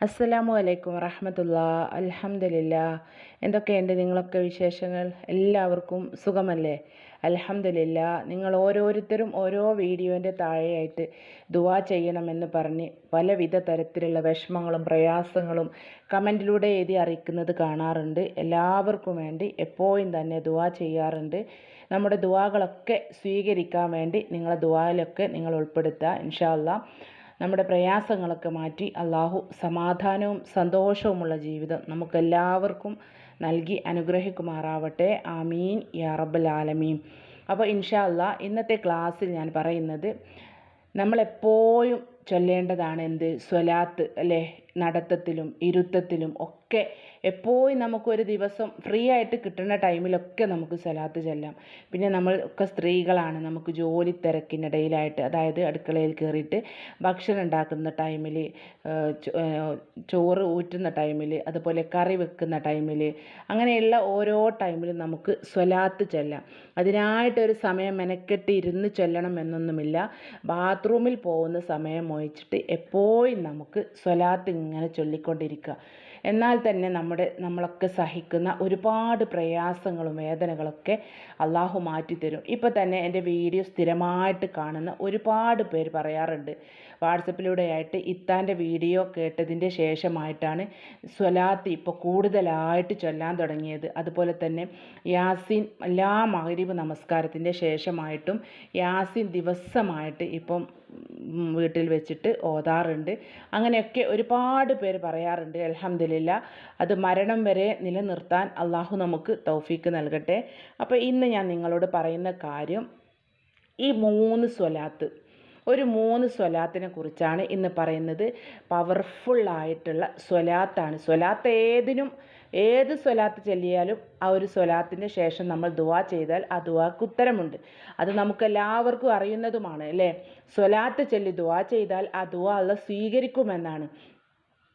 അസ്സലാമു അലൈക്കും വറഹമത്തുള്ള. അലഹമില്ല എന്തൊക്കെയുണ്ട് നിങ്ങളൊക്കെ വിശേഷങ്ങൾ? എല്ലാവർക്കും സുഖമല്ലേ? അലഹമില്ല നിങ്ങൾ ഓരോരുത്തരും ഓരോ വീഡിയോന്റെ താഴെയായിട്ട് ദുവാ ചെയ്യണമെന്ന് പറഞ്ഞ് പലവിധ തരത്തിലുള്ള വിഷമങ്ങളും പ്രയാസങ്ങളും കമന്റിലൂടെ എഴുതി അറിയിക്കുന്നത് കാണാറുണ്ട്. എല്ലാവർക്കും വേണ്ടി എപ്പോഴും തന്നെ ദുവാ ചെയ്യാറുണ്ട്. നമ്മുടെ ദുവാകളൊക്കെ സ്വീകരിക്കാൻ വേണ്ടി നിങ്ങളെ ദുവായിലൊക്കെ നിങ്ങൾ ഉൾപ്പെടുത്തുക. ഇൻഷാ അല്ലാ നമ്മുടെ പ്രയാസങ്ങളൊക്കെ മാറ്റി അള്ളാഹു സമാധാനവും സന്തോഷവുമുള്ള ജീവിതം നമുക്കെല്ലാവർക്കും നൽകി അനുഗ്രഹിക്കുമാറാവട്ടെ. ആമീൻ. യാ റബ്ബൽ ആലമീൻ. അപ്പോൾ ഇൻഷാ അള്ളാ ഇന്നത്തെ ക്ലാസ്സിൽ ഞാൻ പറയുന്നത് നമ്മളെപ്പോഴും ചൊല്ലേണ്ടതാണ് എന്ത്? സ്വലാത്ത് അല്ലേ? നടത്തത്തിലും ഇരുത്തത്തിലും ഒക്കെ എപ്പോഴും നമുക്കൊരു ദിവസം ഫ്രീ ആയിട്ട് കിട്ടുന്ന ടൈമിലൊക്കെ നമുക്ക് സലാത്ത് ചെല്ലാം. പിന്നെ നമ്മൾ ഒക്കെ സ്ത്രീകളാണ് നമുക്ക് ജോലി തിരക്കിനിടയിലായിട്ട് അതായത് അടുക്കളയിൽ കയറിയിട്ട് ഭക്ഷണം ഉണ്ടാക്കുന്ന ടൈമിൽ ചോറ് ഊറ്റുന്ന ടൈമിൽ അതുപോലെ കറി വെക്കുന്ന ടൈമിൽ അങ്ങനെയുള്ള ഓരോ ടൈമിലും നമുക്ക് സ്വലാത്ത് ചൊല്ലാം. അതിനായിട്ടൊരു സമയം മെനക്കെട്ട് ഇരുന്ന് ചെല്ലണം എന്നൊന്നുമില്ല. ബാത്റൂമിൽ പോകുന്ന സമയം ഒഴിച്ചിട്ട് എപ്പോഴും നമുക്ക് സ്വലാത്ത് ഇങ്ങനെ ചൊല്ലിക്കൊണ്ടിരിക്കുക. എന്നാൽ തന്നെ നമ്മുടെ നമ്മളൊക്കെ സഹിക്കുന്ന ഒരുപാട് പ്രയാസങ്ങളും വേദനകളൊക്കെ അള്ളാഹു മാറ്റിത്തരും. ഇപ്പോൾ തന്നെ എന്റെ വീഡിയോ സ്ഥിരമായിട്ട് കാണുന്ന ഒരുപാട് പേര് പറയാറുണ്ട്. വാട്സപ്പിലൂടെയായിട്ട് ഇത്താന്റെ വീഡിയോ കേട്ടതിന്റെ ശേഷമായിട്ടാണ് സ്വലാത്ത് ഇപ്പോൾ കൂടുതലായിട്ട് ചൊല്ലാൻ തുടങ്ങിയത്. അതുപോലെ തന്നെ യാസീൻ എല്ലാ മഗ്രിബ് നമസ്കാരത്തിന്റെ ശേഷമായിട്ടും യാസീൻ ദിവസമായിട്ട് ഇപ്പം വീട്ടിൽ വെച്ചിട്ട് ഓതാറുണ്ട്. അങ്ങനെയൊക്കെ ഒരുപാട് പേര് പറയാറുണ്ട് അലഹമ്മദില്ല അത് മരണം വരെ നിലനിർത്താൻ അള്ളാഹു നമുക്ക് തൗഫീക്ക് നൽകട്ടെ. അപ്പോൾ ഇന്ന് ഞാൻ നിങ്ങളോട് പറയുന്ന കാര്യം ഈ മൂന്ന് സ്വലാത്ത്. ഒരു മൂന്ന് സ്വലാത്തിനെ കുറിച്ചാണ് ഇന്ന് പറയുന്നത്. പവർഫുള്ളായിട്ടുള്ള സ്വലാത്താണ്. സ്വലാത്ത് ഏതിനും ഏത് സ്വലാത്ത് ചൊല്ലിയാലും ആ ഒരു സ്വലാത്തിന് ശേഷം നമ്മൾ ദുവാ ചെയ്താൽ ആ ദുവാക്ക് ഉത്തരമുണ്ട്. അത് നമുക്കെല്ലാവർക്കും അറിയുന്നതുമാണ് അല്ലേ? സ്വലാത്ത് ചൊല്ലി ദുവാ ചെയ്താൽ ആ ദുവാ അള്ള സ്വീകരിക്കുമെന്നാണ്.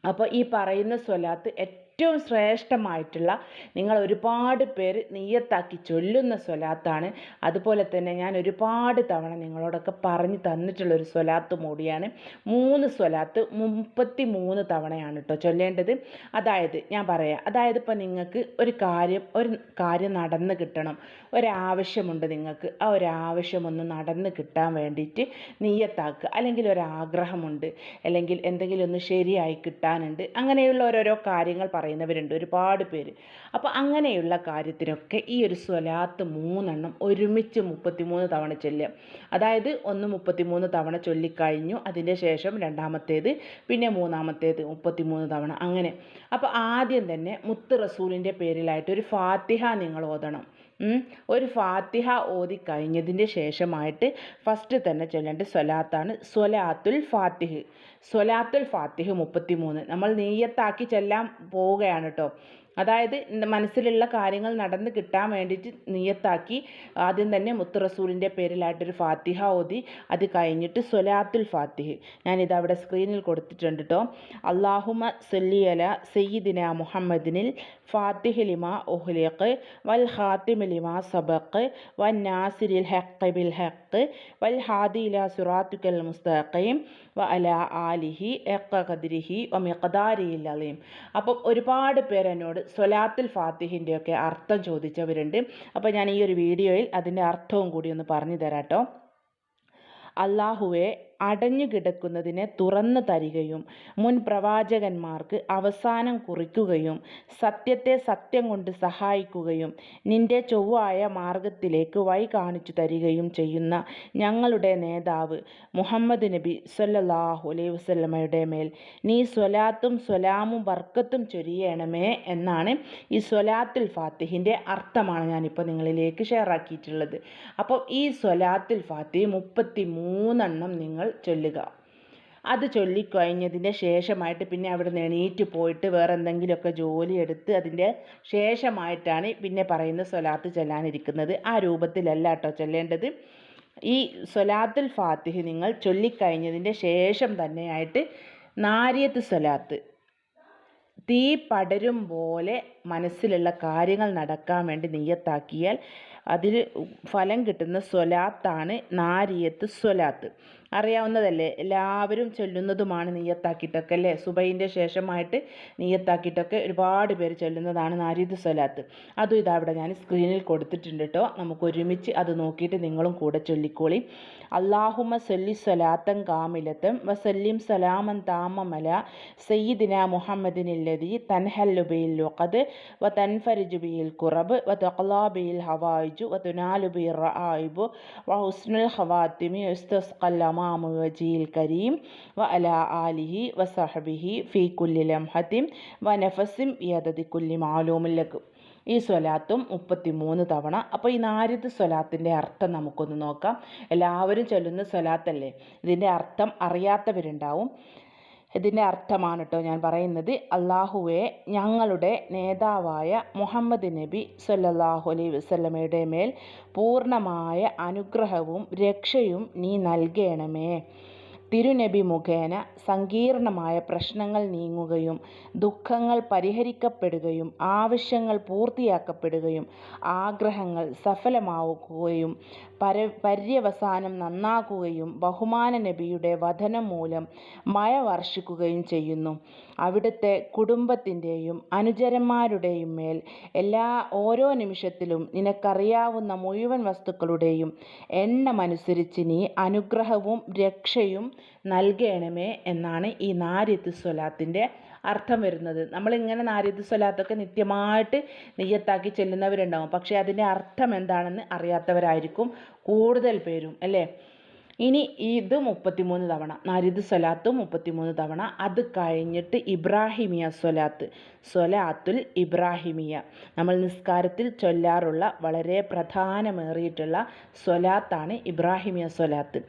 അപ്പോൾ ഈ പറയുന്ന സ്വലാത്ത് ഏറ്റവും ശ്രേഷ്ഠമായിട്ടുള്ള നിങ്ങൾ ഒരുപാട് പേര് നീയത്താക്കി ചൊല്ലുന്ന സ്വലാത്താണ്. അതുപോലെ തന്നെ ഞാൻ ഒരുപാട് തവണ നിങ്ങളോടൊക്കെ പറഞ്ഞു തന്നിട്ടുള്ള ഒരു സ്വലാത്ത് മൂടിയാണ് മൂന്ന് സ്വലാത്ത് മുപ്പത്തി മൂന്ന് തവണയാണ് കേട്ടോ ചൊല്ലേണ്ടത്. അതായത് ഞാൻ പറയാം. അതായത് ഇപ്പോൾ നിങ്ങൾക്ക് ഒരു കാര്യം ഒരു കാര്യം നടന്ന് കിട്ടണം. ഒരാവശ്യമുണ്ട് നിങ്ങൾക്ക്. ആ ഒരാവശ്യം ഒന്ന് നടന്ന് കിട്ടാൻ വേണ്ടിയിട്ട് നീയത്താക്കുക അല്ലെങ്കിൽ ഒരാഗ്രഹമുണ്ട്. അല്ലെങ്കിൽ എന്തെങ്കിലും ഒന്ന് ശരിയായി കിട്ടാനുണ്ട്. അങ്ങനെയുള്ള ഓരോരോ കാര്യങ്ങൾ പറയുന്നവരുണ്ട് ഒരുപാട് പേര്. അപ്പോൾ അങ്ങനെയുള്ള കാര്യത്തിനൊക്കെ ഈ ഒരു സ്വലാത്ത് മൂന്നെണ്ണം ഒരുമിച്ച് മുപ്പത്തിമൂന്ന് തവണ ചൊല്ലുക. അതായത് ഒന്ന് മുപ്പത്തിമൂന്ന് തവണ ചൊല്ലിക്കഴിഞ്ഞു അതിന്റെ ശേഷം രണ്ടാമത്തേത് പിന്നെ മൂന്നാമത്തേത് മുപ്പത്തിമൂന്ന് തവണ അങ്ങനെ. അപ്പോൾ ആദ്യം തന്നെ മുത്ത് റസൂലിന്റെ പേരിലായിട്ട് ഒരു ഫാത്തിഹ നിങ്ങൾ ഓതണം. ഒരു ഫാത്തിഹ ഓതി കഴിഞ്ഞതിന്റെ ശേഷമായിട്ട് ഫസ്റ്റ് തന്നെ ചൊല്ലേണ്ട സ്വലാത്താണ് സ്വലാത്തുൽ ഫാത്തിഹ്. സ്വലാത്തുൽ ഫാത്തിഹ് മുപ്പത്തി മൂന്ന് നമ്മൾ നെയ്യത്താക്കി ചെല്ലാൻ പോവുകയാണ് കേട്ടോ അതായത് മനസ്സിലുള്ള കാര്യങ്ങൾ നടന്ന് കിട്ടാൻ വേണ്ടിയിട്ട് നീയത്താക്കി ആദ്യം തന്നെ മുത്ത് റസൂലിന്റെ പേരിലായിട്ടൊരു ഫാത്തിഹ ഓതി അത് കഴിഞ്ഞിട്ട് സ്വലാത്തുൽ ഫാത്തിഹ്. ഞാനിത് അവിടെ സ്ക്രീനിൽ കൊടുത്തിട്ടുണ്ട് കേട്ടോ അള്ളാഹുമ സല്ലിയല സയ്യിദിന മുഹമ്മദിനിൽ ഫാത്തിഹ് ലിമ ഒഹ്ലിഖ് വൽ ഹാത്തിമ ലിമ സബഖ് വൻ നാസിരിൽ ഹഖ് ബിൽ വൽ ഹാദി ഇല സുറാത്തുക്കൽ മുസ്തഖീം വ അല ആലിഹി എക്ക ഖദ്രിഹി വ മിഖദാരിയിൽ അലീം. അപ്പം ഒരുപാട് പേര് എന്നോട് സ്വലാത്തുൽ ഫാത്തിഹിന്റെയൊക്കെ അർത്ഥം ചോദിച്ചവരുണ്ട്. അപ്പോൾ ഞാൻ ഈ ഒരു വീഡിയോയിൽ അതിന്റെ അർത്ഥവും കൂടി ഒന്ന് പറഞ്ഞു തരാം കേട്ടോ. അള്ളാഹുവെ അടഞ്ഞു കിടക്കുന്നതിനെ തുറന്നു തരികയും മുൻ പ്രവാചകന്മാർക്ക് അവസാനം കുറിക്കുകയും സത്യത്തെ സത്യം കൊണ്ട് സഹായിക്കുകയും നിന്റെ ചൊവ്വായ മാർഗത്തിലേക്ക് വഴി കാണിച്ചു തരികയും ചെയ്യുന്ന ഞങ്ങളുടെ നേതാവ് മുഹമ്മദ് നബി സല്ലല്ലാഹു അലൈഹി വസല്ലമയുടെ മേൽ നീ സ്വലാത്തും സ്വലാമും വർക്കത്തും ചൊരിയണമേ എന്നാണ് ഈ സ്വലാത്തുൽ ഫാത്തിഹിന്റെ അർത്ഥമാണ് ഞാനിപ്പോൾ നിങ്ങളിലേക്ക് ഷെയർ ആക്കിയിട്ടുള്ളത്. അപ്പോൾ ഈ സ്വലാത്തുൽ ഫാത്തിഹ് മുപ്പത്തി മൂന്നെണ്ണം നിങ്ങൾ ചൊല്ലുക. അത് ചൊല്ലിക്കഴിഞ്ഞതിന്റെ ശേഷമായിട്ട് പിന്നെ അവിടെ നിന്ന് എണീറ്റ് പോയിട്ട് വേറെ എന്തെങ്കിലുമൊക്കെ ജോലി എടുത്ത് അതിന്റെ ശേഷമായിട്ടാണ് പിന്നെ പറയുന്ന സ്വലാത്ത് ചൊല്ലാനിരിക്കുന്നത്. ആ രൂപത്തിലല്ല കേട്ടോ ചൊല്ലേണ്ടത്. ഈ സ്വലാത്തുൽ ഫാത്തിഹ് നിങ്ങൾ ചൊല്ലിക്കഴിഞ്ഞതിന്റെ ശേഷം തന്നെയായിട്ട് നാരിയത്ത് സ്വലാത്ത്. തീ പടരും പോലെ മനസ്സിലുള്ള കാര്യങ്ങൾ നടക്കാൻ വേണ്ടി നെയ്യത്താക്കിയാൽ അതിൽ ഫലം കിട്ടുന്ന സ്വലാത്താണ് നാരിയത്ത് സ്വലാത്ത്. അറിയാവുന്നതല്ലേ? എല്ലാവരും ചൊല്ലുന്നതുമാണ് നീയത്താക്കിയിട്ടൊക്കെ അല്ലേ സുബൈന്റെ ശേഷമായിട്ട് നീയത്താക്കിയിട്ടൊക്കെ ഒരുപാട് പേര് ചൊല്ലുന്നതാണ് നാരീദ് സ്വലാത്ത്. അതും ഇതാ ഇവിടെ ഞാൻ സ്ക്രീനിൽ കൊടുത്തിട്ടുണ്ട് കേട്ടോ. നമുക്ക് ഒരുമിച്ച് അത് നോക്കിയിട്ട് നിങ്ങളും കൂടെ ചൊല്ലിക്കോളി. അള്ളാഹുമ സല്ലി സ്വലാത്തൻ കാമിലത്തും വസല്ലിം സലാമൻ താമമല സയ്യിദിന മുഹമ്മദിനില്ലതി തൻഹല്ലുബിയിൽ ലുഖദ് വ തൻഫരിജുബിയിൽ കുറബ് വ തഖ്ലാ ബിയിൽ ഹവായിജു വ തുനാലു ബിയിൽ റആയിബു വ ഹുസ്നുൽ ഹവാത്തിമി യുസ്തസ്ഖൽ അമാമു വജീൽ കരീം വ അല ആലിഹി വ സഹബിഹി ഫീ കുല്ലി ലംഹത്തിം വ നഫസിം യദതി കുല്ലി മാലൂമില്ലക്കും ഈ സ്വലാത്തും മുപ്പത്തി മൂന്ന് തവണ. അപ്പോൾ ഈ നാരിത് സ്വലാത്തിന്റെ അർത്ഥം നമുക്കൊന്ന് നോക്കാം. എല്ലാവരും ചൊല്ലുന്ന സ്വലാത്തല്ലേ? ഇതിന്റെ അർത്ഥം അറിയാത്തവരുണ്ടാവും. ഇതിന്റെ അർത്ഥമാണ് കേട്ടോ ഞാൻ പറയുന്നത്. അള്ളാഹുവെ ഞങ്ങളുടെ നേതാവായ മുഹമ്മദ് നബി സല്ലല്ലാഹു അലൈ വസല്ലമയുടെ മേൽ പൂർണമായ അനുഗ്രഹവും രക്ഷയും നീ നൽകണമേ. തിരുനബി മുഖേന സങ്കീർണമായ പ്രശ്നങ്ങൾ നീങ്ങുകയും ദുഃഖങ്ങൾ പരിഹരിക്കപ്പെടുകയും ആവശ്യങ്ങൾ പൂർത്തിയാക്കപ്പെടുകയും ആഗ്രഹങ്ങൾ സഫലമാവുകയും പര പര്യവസാനം നന്നാക്കുകയും ബഹുമാന നബിയുടെ വധനം മൂലം മഴ വർഷിക്കുകയും ചെയ്യുന്നു. അവിടുത്തെ കുടുംബത്തിന്റെയും അനുചരന്മാരുടെയും മേൽ എല്ലാ ഓരോ നിമിഷത്തിലും നിനക്കറിയാവുന്ന മുഴുവൻ വസ്തുക്കളുടെയും എണ്ണമനുസരിച്ച് നീ അനുഗ്രഹവും രക്ഷയും നൽകണമേ എന്നാണ് ഈ നാരിത്ത് സ്വലാത്തിന്റെ അർത്ഥം വരുന്നത്. നമ്മളിങ്ങനെ നാരിത്ത് സ്വലാത്തൊക്കെ നിത്യമായിട്ട് നെയ്യത്താക്കി ചെല്ലുന്നവരുണ്ടാവും. പക്ഷേ അതിന്റെ അർത്ഥം എന്താണെന്ന് അറിയാത്തവരായിരിക്കും കൂടുതൽ പേരും അല്ലേ? ഇനി ഇത് മുപ്പത്തിമൂന്ന് തവണ നരിദ് സൊലാത്ത് മുപ്പത്തിമൂന്ന് തവണ അത് കഴിഞ്ഞിട്ട് ഇബ്രാഹിമിയ സ്വലാത്ത് സ്വലാത്തുൽ ഇബ്രാഹിമിയ. നമ്മൾ നിസ്കാരത്തിൽ ചൊല്ലാറുള്ള വളരെ പ്രധാനമേറിയിട്ടുള്ള സ്വലാത്താണ് ഇബ്രാഹിമിയ സ്വലാത്ത്.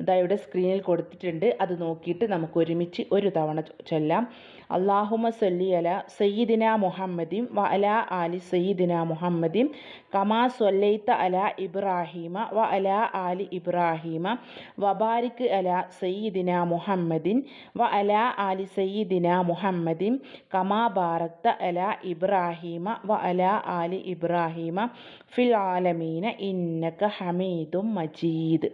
ഇതാ ഇവിടെ സ്ക്രീനിൽ കൊടുത്തിട്ടുണ്ട്. അത് നോക്കിയിട്ട് നമുക്ക് ഒരുമിച്ച് ഒരു തവണ ചൊല്ലാം. അള്ളാഹുമ സല്ലി അല സയ്യിദിന മുഹമ്മദിം വ അല ആലി സയ്യിദിന മുഹമ്മദിം കമാ സൊല്ലൈത്ത അല ഇബ്രാഹീമ വ അല ആലി ഇബ്രാഹീമ വബാരിക് അല സയ്യിദിന മുഹമ്മദിൻ വ അല ആലി സയ്യിദിന മുഹമ്മദിൻ കമാ ബാറക്ത അല ഇബ്രാഹീമ വ അല ആലി ഇബ്രാഹീമ ഫിൽ ആലമീന ഇന്നക ഹമീദും മജീദ്.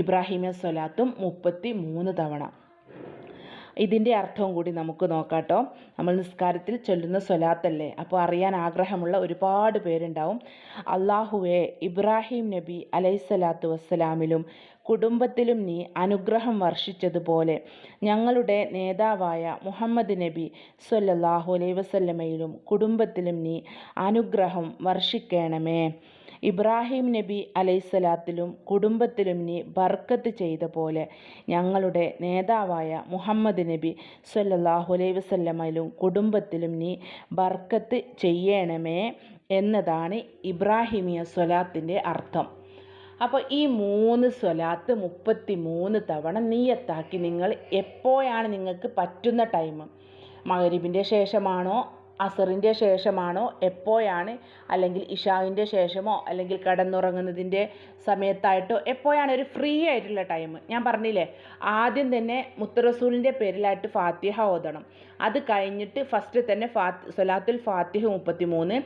ഇബ്രാഹിമ സ്വലാത്തും മുപ്പത്തി മൂന്ന് തവണ. ഇതിന്റെ അർത്ഥവും കൂടി നമുക്ക് നോക്കാട്ടോ. നമ്മൾ നിസ്കാരത്തിൽ ചൊല്ലുന്ന സ്വലാത്തല്ലേ അപ്പോൾ അറിയാൻ ആഗ്രഹമുള്ള ഒരുപാട് പേരുണ്ടാവും. അള്ളാഹുവെ ഇബ്രാഹിം നബി അലൈഹിസ്സലാത്തു വസ്സലാമിലും കുടുംബത്തിലും നീ അനുഗ്രഹം വർഷിച്ചതുപോലെ ഞങ്ങളുടെ നേതാവായ മുഹമ്മദ് നബി സൊല്ലാഹു അലൈഹി വസല്ലമയിലും കുടുംബത്തിലും നീ അനുഗ്രഹം വർഷിക്കണമേ. ഇബ്രാഹിം നബി അലൈഹിസ്സലാത്തിലും കുടുംബത്തിലും നീ ബർക്കത്ത് ചെയ്ത പോലെ ഞങ്ങളുടെ നേതാവായ മുഹമ്മദ് നബി സ്വല്ലല്ലാഹു അലൈഹി വസല്ലമയിലും കുടുംബത്തിലും നീ ബർക്കത്ത് ചെയ്യണമേ എന്നതാണ് ഇബ്രാഹിമിയ സ്വലാത്തിന്റെ അർത്ഥം. അപ്പോൾ ഈ മൂന്ന് സ്വലാത്ത് മുപ്പത്തി മൂന്ന് തവണ നീയത്താക്കി നിങ്ങൾ എപ്പോഴാണ് നിങ്ങൾക്ക് പറ്റുന്ന ടൈം? മഗ്രിബിന്റെ ശേഷമാണോ അസറിന്റെ ശേഷമാണോ? എപ്പോഴാണ്? അല്ലെങ്കിൽ ഇഷാവിന്റെ ശേഷമോ? അല്ലെങ്കിൽ കിടന്നുറങ്ങുന്നതിന്റെ സമയത്തായിട്ടോ? എപ്പോഴാണ്? ഒരു ഫ്രീ ആയിട്ടുള്ള ടൈം ഞാൻ പറഞ്ഞില്ലേ ആദ്യം തന്നെ മുത്തറസൂലിന്റെ പേരിലായിട്ട് ഫാത്തിഹ ഓതണം. അത് കഴിഞ്ഞിട്ട് ഫസ്റ്റ് തന്നെ ഫാത്തി സൊലാത്തുൽ ഫാത്തിഹ മുപ്പത്തി മൂന്ന്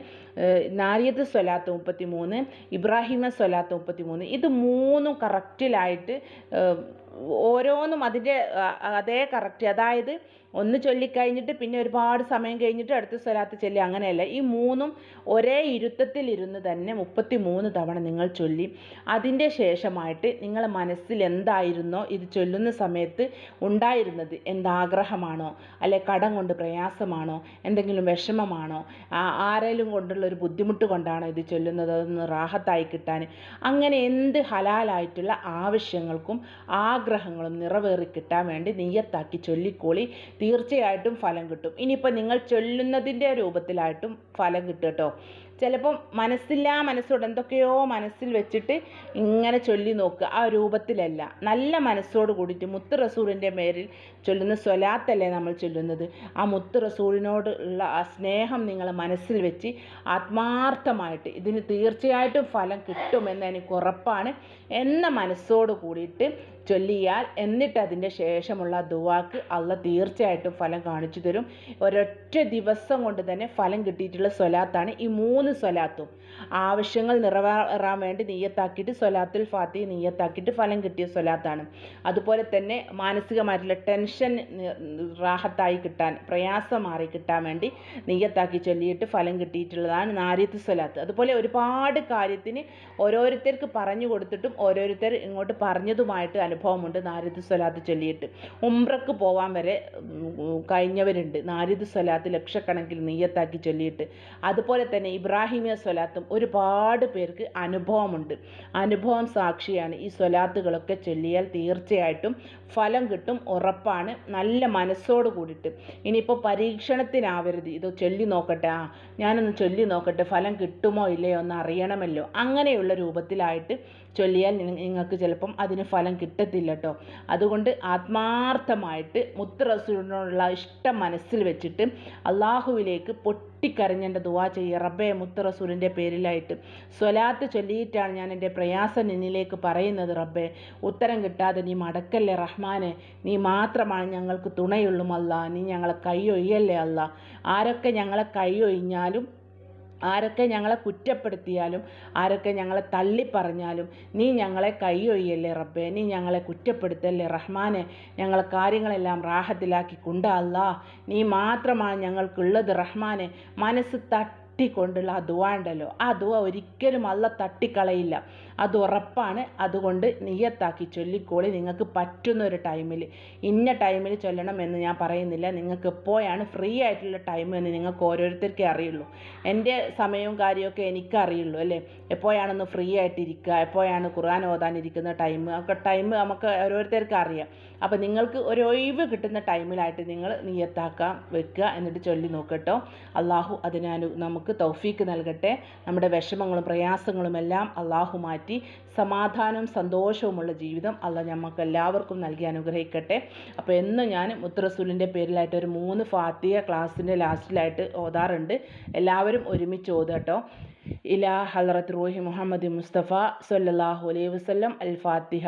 നാരിയത്ത് സൊലാത്ത് മുപ്പത്തി മൂന്ന് ഇബ്രാഹിമ സൊലാത്ത് മുപ്പത്തി മൂന്ന് ഇത് മൂന്നും കറക്റ്റിലായിട്ട് ഓരോന്നും അതിന്റെ അതേ കറക്റ്റ്. അതായത് ഒന്ന് ചൊല്ലിക്കഴിഞ്ഞിട്ട് പിന്നെ ഒരുപാട് സമയം കഴിഞ്ഞിട്ട് അടുത്ത സ്വലാത്ത് ചൊല്ലി അങ്ങനെയല്ല. ഈ മൂന്നും ഒരേ ഇരുത്തത്തിലിരുന്ന് തന്നെ മുപ്പത്തി മൂന്ന് തവണ നിങ്ങൾ ചൊല്ലി അതിന്റെ ശേഷമായിട്ട് നിങ്ങളെ മനസ്സിൽ എന്തായിരുന്നോ ഇത് ചൊല്ലുന്ന സമയത്ത് ഉണ്ടായിരുന്നത് എന്താഗ്രഹമാണോ? അല്ലെ കടം കൊണ്ട് പ്രയാസമാണോ? എന്തെങ്കിലും വിഷമമാണോ? ആരെങ്കിലും കൊണ്ടുള്ള ഒരു ബുദ്ധിമുട്ട് കൊണ്ടാണോ ഇത് ചൊല്ലുന്നത്? അതൊന്ന് റാഹത്തായി കിട്ടാൻ. അങ്ങനെ എന്ത് ഹലാലായിട്ടുള്ള ആവശ്യങ്ങൾക്കും ആഗ്രഹങ്ങളും നിറവേറി കിട്ടാൻ വേണ്ടി നെയ്യത്താക്കി ചൊല്ലിക്കോളി. തീർച്ചയായിട്ടും ഫലം കിട്ടും. ഇനിയിപ്പോൾ നിങ്ങൾ ചൊല്ലുന്നതിന്റെ രൂപത്തിലായിട്ടും ഫലം കിട്ടും കേട്ടോ. ചിലപ്പം മനസ്സില്ല മനസ്സോട് എന്തൊക്കെയോ മനസ്സിൽ വെച്ചിട്ട് ഇങ്ങനെ ചൊല്ലി നോക്കുക. ആ രൂപത്തിലല്ല. നല്ല മനസ്സോട് കൂടിയിട്ട് മുത്ത് റസൂലിന്റെ മേരിൽ ചൊല്ലുന്ന സ്വലാത്തല്ലേ നമ്മൾ ചൊല്ലുന്നത്? ആ മുത്ത് റസൂലിനോട് ഉള്ള ആ സ്നേഹം നിങ്ങൾ മനസ്സിൽ വെച്ച് ആത്മാർത്ഥമായിട്ട് ഇതിന് തീർച്ചയായിട്ടും ഫലം കിട്ടുമെന്ന് എനിക്ക് ഉറപ്പാണ്. എന്ന മനസ്സോട് കൂടിയിട്ട് ചൊല്ലിയാൽ എന്നിട്ട് അതിന്റെ ശേഷമുള്ള ദുവാക്ക് അള്ള തീർച്ചയായിട്ടും ഫലം കാണിച്ചു തരും. ഒരൊറ്റ ദിവസം കൊണ്ട് തന്നെ ഫലം കിട്ടിയിട്ടുള്ള സ്വലാത്താണ് ഈ മൂന്ന് സ്വലാത്തും. ആവശ്യങ്ങൾ നിറവേറാൻ വേണ്ടി നീയത്താക്കിയിട്ട് സ്വലാത്തുൽ ഫാത്തി നീയത്താക്കിയിട്ട് ഫലം കിട്ടിയ സ്വലാത്താണ്. അതുപോലെ തന്നെ മാനസികമായിട്ടുള്ള ടെൻഷൻ റാഹത്തായി കിട്ടാൻ പ്രയാസം മാറി കിട്ടാൻ വേണ്ടി നീയത്താക്കി ചൊല്ലിയിട്ട് ഫലം കിട്ടിയിട്ടുള്ളതാണ് നാരിയത്ത് സ്വലാത്ത്. അതുപോലെ ഒരുപാട് കാര്യത്തിന് ഓരോരുത്തർക്ക് പറഞ്ഞു കൊടുത്തിട്ടും ഓരോരുത്തർ ഇങ്ങോട്ട് പറഞ്ഞതുമായിട്ട് അനുഭവമുണ്ട് നാരിയത്ത് സ്വലാത്ത് ചൊല്ലിയിട്ട്. ഉംറക്ക് പോവാൻ വരെ കഴിഞ്ഞവരുണ്ട് നാരിയത്ത് സ്വലാത്ത് ലക്ഷക്കണക്കിൽ നീയത്താക്കി ചൊല്ലിയിട്ട്. അതുപോലെ തന്നെ ഇബ്രാഹിമിയ സ്വലാത്തും ഒരുപാട് പേർക്ക് അനുഭവമുണ്ട്. അനുഭവം സാക്ഷിയാണ് ഈ സ്വലാത്തുകളൊക്കെ ചൊല്ലിയാൽ തീർച്ചയായിട്ടും ഫലം കിട്ടും ഉറപ്പാണ് നല്ല മനസ്സോട് കൂടിയിട്ട്. ഇനിയിപ്പോൾ പരീക്ഷണത്തിനാവരുത്. ഇത് ചൊല്ലി നോക്കട്ടെ. ആ ഞാനൊന്ന് ചൊല്ലി നോക്കട്ടെ. ഫലം കിട്ടുമോ ഇല്ലയോ എന്ന് അറിയണമല്ലോ. അങ്ങനെയുള്ള രൂപത്തിലായിട്ട് ചൊല്ലിയാൽ നിങ്ങൾക്ക് ചിലപ്പം അതിന് ഫലം കിട്ടത്തില്ല കേട്ടോ അതുകൊണ്ട് ആത്മാർത്ഥമായിട്ട് മുത്ത് റസൂലിനോടുള്ള ഇഷ്ടം മനസ്സിൽ വെച്ചിട്ട് അള്ളാഹുവിലേക്ക് പൊട്ടിക്കരഞ്ഞേണ്ട ദുവാ ചെയ്യുക. റബ്ബെ മുത്ത് റസൂലിന്റെ പേരിലായിട്ട്. സ്വലാത്ത് ചൊല്ലിയിട്ടാണ് ഞാൻ എന്റെ പ്രയാസം നിന്നിലേക്ക് പറയുന്നത് റബ്ബെ. ഉത്തരം കിട്ടാതെ നീ മടക്കല്ലേ റഹ്മാനെ? നീ മാത്രമാണ് ഞങ്ങൾക്ക് തുണയുള്ളും അല്ല നീ ഞങ്ങളെ കൈയൊയ്യല്ലേ അല്ല ആരൊക്കെ ഞങ്ങളെ കൈയൊഴിഞ്ഞാലും ആരൊക്കെ ഞങ്ങളെ കുറ്റപ്പെടുത്തിയാലും ആരൊക്കെ ഞങ്ങളെ തള്ളിപ്പറഞ്ഞാലും നീ ഞങ്ങളെ കൈയൊഴിയല്ലേ റബ്ബേ നീ ഞങ്ങളെ കുറ്റപ്പെടുത്തല്ലേ റഹ്മാനെ ഞങ്ങളെ കാര്യങ്ങളെല്ലാം റാഹത്തിലാക്കി കൊണ്ടല്ല നീ മാത്രമാണ് ഞങ്ങൾക്കുള്ളത് റഹ്മാനെ. മനസ്സ് തട്ടിക്കൊണ്ടുള്ള ആ ദുവ ഉണ്ടല്ലോ ആ ദുവ ഒരിക്കലും അല്ല തട്ടിക്കളയില്ല. അത് ഉറപ്പാണ് അതുകൊണ്ട് നിയത്താക്കി ചൊല്ലിക്കോളി. നിങ്ങൾക്ക് പറ്റുന്ന ഒരു ടൈമിൽ ഇന്ന ടൈമിൽ ചൊല്ലണം എന്ന് ഞാൻ പറയുന്നില്ല. നിങ്ങൾക്ക് എപ്പോഴാണ് ഫ്രീ ആയിട്ടുള്ള ടൈം എന്ന് നിങ്ങൾക്ക് ഓരോരുത്തർക്കേ അറിയുള്ളൂ. എന്റെ സമയവും കാര്യമൊക്കെ എനിക്കറിയുള്ളൂ അല്ലേ? എപ്പോഴാണൊന്ന് ഫ്രീ ആയിട്ടിരിക്കുക എപ്പോഴാണ് ഖുർആൻ ഓതാനിരിക്കുന്ന ടൈം ഒക്കെ ടൈം നമുക്ക് ഓരോരുത്തർക്കും അറിയാം. അപ്പോൾ നിങ്ങൾക്ക് ഒരു ഒഴിവ് കിട്ടുന്ന ടൈമിലായിട്ട് നിങ്ങൾ നിയത്താക്കാം വെക്കുക എന്നിട്ട് ചൊല്ലി നോക്കട്ടോ. അള്ളാഹു അതിനു നമുക്ക് തൗഫീക്ക് നൽകട്ടെ. നമ്മുടെ വിഷമങ്ങളും പ്രയാസങ്ങളും എല്ലാം അള്ളാഹു മാറ്റി സമാധാനവും സന്തോഷവുമുള്ള ജീവിതം അല്ല നമുക്ക് എല്ലാവർക്കും നൽകി അനുഗ്രഹിക്കട്ടെ. അപ്പോൾ എന്ന് ഞാൻ മുത്തറസൂലിന്റെ പേരിലായിട്ട് ഒരു മൂന്ന് ഫാത്തിയ ക്ലാസ്സിന്റെ ലാസ്റ്റിലായിട്ട് ഓതാറുണ്ട്. എല്ലാവരും ഒരുമിച്ച് ഓതട്ടോ ഇലാ ഹലറത്ത് റൂഹി മുഹമ്മദ് മുസ്തഫ സല്ലല്ലാഹു അലൈഹി വസല്ലം അൽ ഫാത്തിഹ.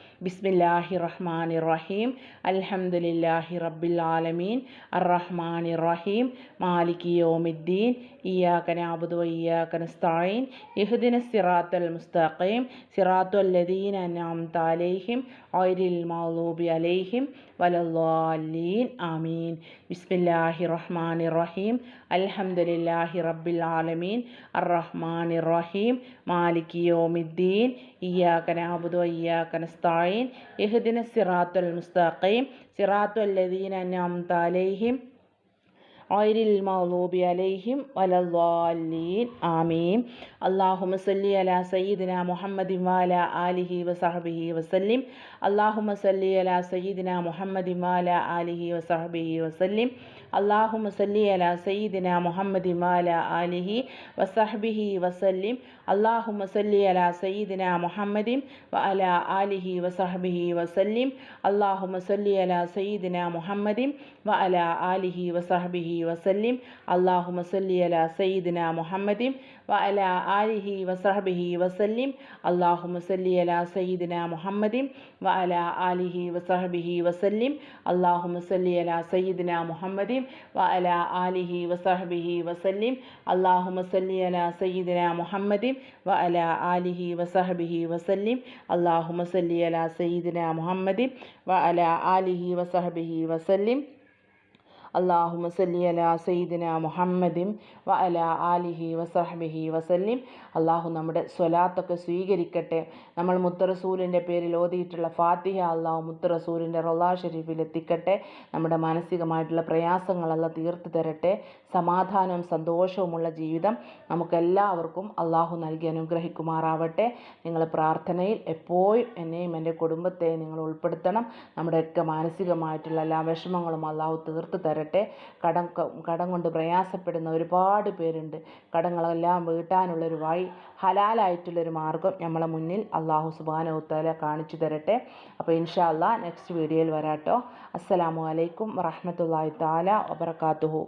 ബിസ്മില്ലാഹി റഹ്മാൻ റഹീം അൽഹംദുലില്ലാഹി റബ്ബിൽ ആലമീൻ അറഹ്മാൻ റഹീം മാലിക് യോമിദ്ദീൻ. ഇയാക്കന അബുദ് വയ്യാക്കന സ്ഥായിൻ യഹുദിന സിറാത്തൽ മുസ്തഖീം. സിറാത്തുൽ ലദീൻ അലൈഹിം. താലേഹിം ഐരിൽ മൗലൂബി അലൈഹിം. വലല്ലാലീൻ ആമീൻ. ബിസ്മില്ലാഹി റഹ്മാനി റഹീം അൽഹംദുലില്ലാഹി റബ്ബിൽ ആലമീൻ അർ റഹ്മാനി റഹീം മാലിക് യോമിദ്ദീൻ ഇയാക്ക നാബുദോ ഇയാക്ക നസ്തായീൻ. ഇഹ്ദിന സിറാത്തുൽ മുസ്തഖീം. സിറാത്തുൽ ലദീന അൻഅംത അലൈഹിം. غير المغضوب عليهم ولا الضالين آمين اللهم صل على سيدنا محمد وعلى آله وصحبه وسلم اللهم صل على سيدنا محمد وعلى آله وصحبه وسلم اللهم صل على سيدنا محمد وعلى آله وصحبه وسلم اللهم صل على سيدنا محمد وعلى آله وصحبه وسلم اللهم صل على سيدنا محمد وعلى آله وصحبه വസല്ലിം. അള്ളാഹു മസല്ലി അല സയ്യിദിന മുഹമ്മദിം വ അല ആലിഹി വസഹബിഹി വസല്ലിം. അള്ളാഹു മസല്ലി അല സയ്യിദിന മുഹമ്മദിം വ അല ആലിഹി വസഹബിഹി വസല്ലിം. അള്ളാഹു മസല്ലി അല സയ്യിദിന മുഹമ്മദിം വ അല ആലിഹി വസഹബിഹി വസല്ലിം. അള്ളാഹു മസല്ലി അല സയ്യിദിന മുഹമ്മദിം വ അല ആലിഹി വസഹബിഹി വസല്ലിം. അള്ളാഹു മസല്ലി അല സയ്യിദിന മുഹമ്മദിം വ അല ആലിഹി വസഹബിഹി വസല്ലിം. അള്ളാഹു മസല്ലി അലാ സയ്യിദിന മുഹമ്മദിം വ അല ആലിഹി വസഹബിഹി വസല്ലിം. അള്ളാഹു നമ്മുടെ സ്വലാത്തൊക്കെ സ്വീകരിക്കട്ടെ. നമ്മൾ മുത്തറസൂലിന്റെ പേരിൽ ഓതിയിട്ടുള്ള ഫാത്തിഹ അള്ളാഹു മുത്തറസൂലിന്റെ റൊള്ളാ ഷെരീഫിൽ എത്തിക്കട്ടെ. നമ്മുടെ മാനസികമായിട്ടുള്ള പ്രയാസങ്ങളെല്ലാം തീർത്തു തരട്ടെ. സമാധാനവും സന്തോഷവുമുള്ള ജീവിതം നമുക്കെല്ലാവർക്കും അള്ളാഹു നൽകി അനുഗ്രഹിക്കുമാറാവട്ടെ. നിങ്ങൾ പ്രാർത്ഥനയിൽ എപ്പോഴും എന്നെയും എന്റെ കുടുംബത്തെയും നിങ്ങൾ ഉൾപ്പെടുത്തണം. നമ്മുടെയൊക്കെ മാനസികമായിട്ടുള്ള എല്ലാ വിഷമങ്ങളും അള്ളാഹു തീർത്തു തരട്ടെ. തരട്ടെ കടം കടം കൊണ്ട് പ്രയാസപ്പെടുന്ന ഒരുപാട് പേരുണ്ട്. കടങ്ങളെല്ലാം വീട്ടാനുള്ളൊരു വഴി ഹലാലായിട്ടുള്ളൊരു മാർഗം നമ്മളെ മുന്നിൽ അള്ളാഹു സുബാനവുത്താല കാണിച്ചു തരട്ടെ. അപ്പോൾ ഇൻഷാ അള്ളാ നെക്സ്റ്റ് വീഡിയോയിൽ വരാട്ടോ. അസ്സലാമു അലൈക്കും വറഹമത്തല്ലാഹി താല വബർക്കാത്തുഹു